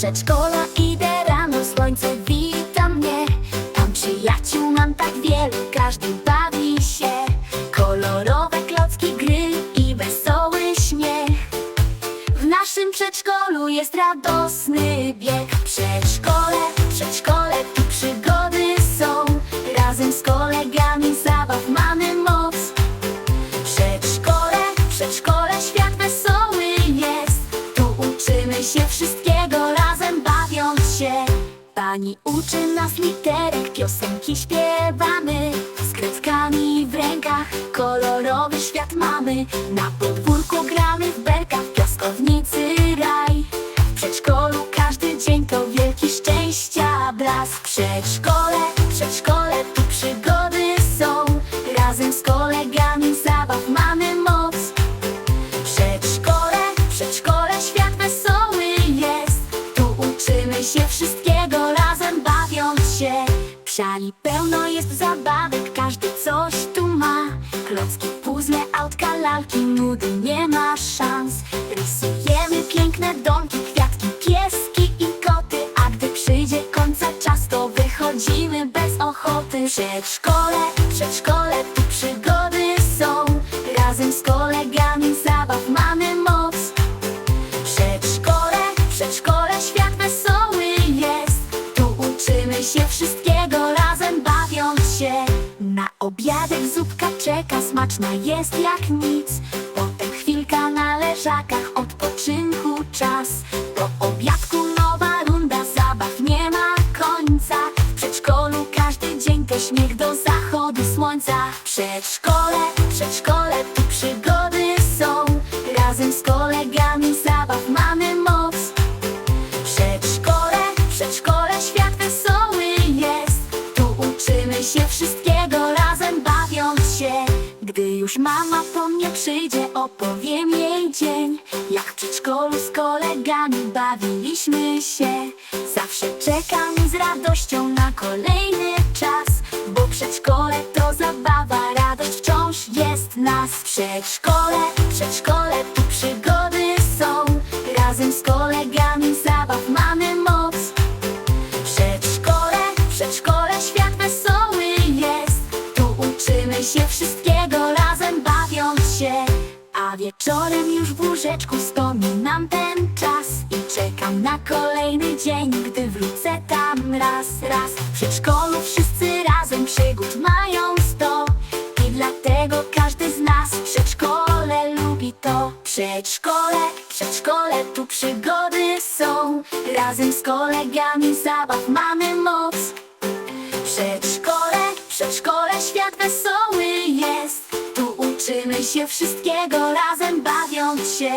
przedszkola idę rano, słońce wita mnie. Tam przyjaciół mam tak wielu, każdy bawi się. Kolorowe klocki gry i wesoły śmiech. W naszym przedszkolu jest radosny bieg. Przedszkole, Pani uczy nas literek, piosenki śpiewamy. Z kredkami w rękach, kolorowy świat mamy. Na podwórku gramy w belka, w piaskownicy raj. W przedszkolu każdy dzień to wielki szczęścia blask. Przedszkole, przedszkole, Psiali pełno jest zabawek, każdy coś tu ma. Klocki, puzzle, autka, lalki, nudy, nie ma szans. Rysujemy piękne domki, kwiatki, pieski i koty. A gdy przyjdzie końca czas, to wychodzimy bez ochoty. Przedszkole, przedszkole, tu przygody są. Razem z kolegami zabaw mamy moc. Przedszkole, przedszkole, świat wesoły jest. Tu uczymy się wszystkiego, czeka, smaczna jest jak nic. Potem chwilka na leżakach, odpoczynku czas. Po obiadku nowa runda, zabaw nie ma końca. W przedszkolu każdy dzień to śmiech do zachodu słońca. Przedszkole, przedszkole, już mama po mnie przyjdzie, opowiem jej dzień. Jak w przedszkolu z kolegami bawiliśmy się. Zawsze czekam z radością na kolejny czas Bo przedszkole to zabawa, radość wciąż jest nas. Przedszkole, przedszkole, łóżeczku wspominam ten czas I czekam na kolejny dzień, gdy wrócę tam raz, raz. W przedszkolu wszyscy razem przygód mają sto I dlatego każdy z nas w przedszkole lubi to. Przedszkole, przedszkole, tu przygody są. Razem z kolegami zabaw mamy moc. Przedszkole, przedszkole, świat wesoły jest. Tu uczymy się wszystkiego, razem bawiąc się